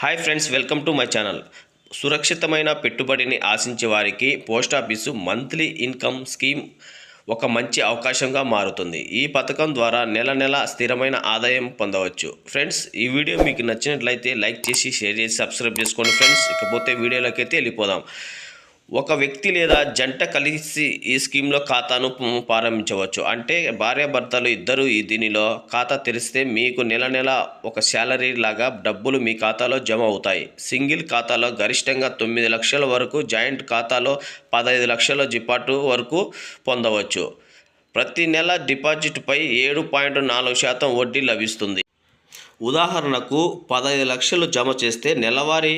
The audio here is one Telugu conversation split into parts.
Hi friends welcome to my channel. సురక్షితమైన పెట్టుబడిని ఆశించే వారికి post office monthly income scheme ఒక మంచి అవకాశంగా మారుతుంది. ఈ పథకం ద్వారా నెల నెల స్థిరమైన ఆదాయం పొందవచ్చు. ఫ్రెండ్స్ ఈ వీడియో మీకు నచ్చినట్లయితే లైక్ చేసి షేర్ చేసి సబ్స్క్రైబ్ చేసుకోండి ఫ్రెండ్స్. ఇకపోతే వీడియోలోకి అయితే వెళ్ళిపోదాం. ఒక వ్యక్తి లేదా జంట కలిసి ఈ స్కీమ్లో ఖాతాను ప్రారంభించవచ్చు. అంటే భార్యాభర్తలు ఇద్దరు ఈ దీనిలో ఖాతా తెరిస్తే మీకు నెల నెల ఒక శాలరీ లాగా డబ్బులు మీ ఖాతాలో జమ అవుతాయి. సింగిల్ ఖాతాలో గరిష్టంగా తొమ్మిది లక్షల వరకు జాయింట్ ఖాతాలో పదహైదు లక్షల జిపాటు వరకు పొందవచ్చు. ప్రతి నెల డిపాజిట్పై ఏడు పాయింట్ నాలుగు శాతం వడ్డీ లభిస్తుంది. ఉదాహరణకు పదహైదు లక్షలు జమ చేస్తే నెలవారీ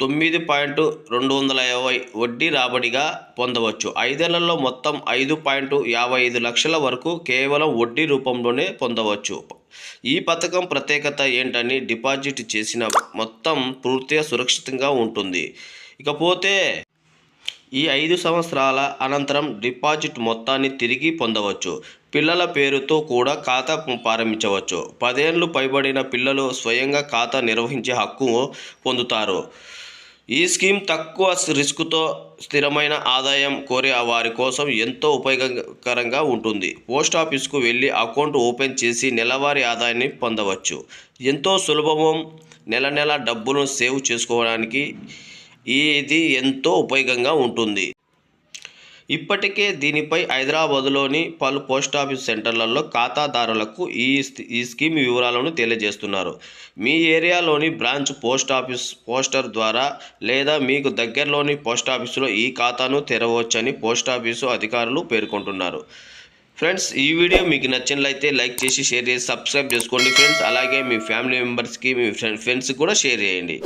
తొమ్మిది పాయింట్ రెండు వందల యాభై వడ్డీ రాబడిగా పొందవచ్చు. ఐదేళ్ళలో మొత్తం ఐదు పాయింట్ యాభై ఐదు లక్షల వరకు కేవలం వడ్డీ రూపంలోనే పొందవచ్చు. ఈ పథకం ప్రత్యేకత ఏంటని డిపాజిట్ చేసిన మొత్తం పూర్తిగా సురక్షితంగా ఉంటుంది. ఇకపోతే ఈ ఐదు సంవత్సరాల అనంతరం డిపాజిట్ మొత్తాన్ని తిరిగి పొందవచ్చు. పిల్లల పేరుతో కూడా ఖాతా ప్రారంభించవచ్చు. పదేళ్ళు పైబడిన పిల్లలు స్వయంగా ఖాతా నిర్వహించే హక్కు పొందుతారు. ఈ స్కీమ్ తక్కువ రిస్క్తో స్థిరమైన ఆదాయం కోరే వారి కోసం ఎంతో ఉపయోగకరంగా ఉంటుంది. పోస్ట్ ఆఫీస్కు వెళ్ళి అకౌంట్ ఓపెన్ చేసి నెలవారీ ఆదాయాన్ని పొందవచ్చు. ఎంతో సులభం నెల నెల డబ్బును సేవ్ చేసుకోవడానికి ఇది ఎంతో ఉపయోగంగా ఉంటుంది. ఇప్పటికే దీనిపై హైదరాబాదులోని పలు పోస్ట్ ఆఫీస్ సెంటర్లలో ఖాతాదారులకు ఈ ఈ స్కీమ్ వివరాలను తెలియజేస్తున్నారు. మీ ఏరియాలోని బ్రాంచ్ పోస్ట్ ఆఫీస్ పోస్టర్ ద్వారా లేదా మీకు దగ్గరలోని పోస్ట్ ఆఫీసులో ఈ ఖాతాను తెరవచ్చని పోస్ట్ ఆఫీసు అధికారులు పేర్కొంటున్నారు. ఫ్రెండ్స్ ఈ వీడియో మీకు నచ్చినట్లయితే లైక్ చేసి షేర్ చేసి సబ్స్క్రైబ్ చేసుకోండి ఫ్రెండ్స్. అలాగే మీ ఫ్యామిలీ మెంబర్స్కి మీ ఫ్రెండ్స్కి కూడా షేర్ చేయండి.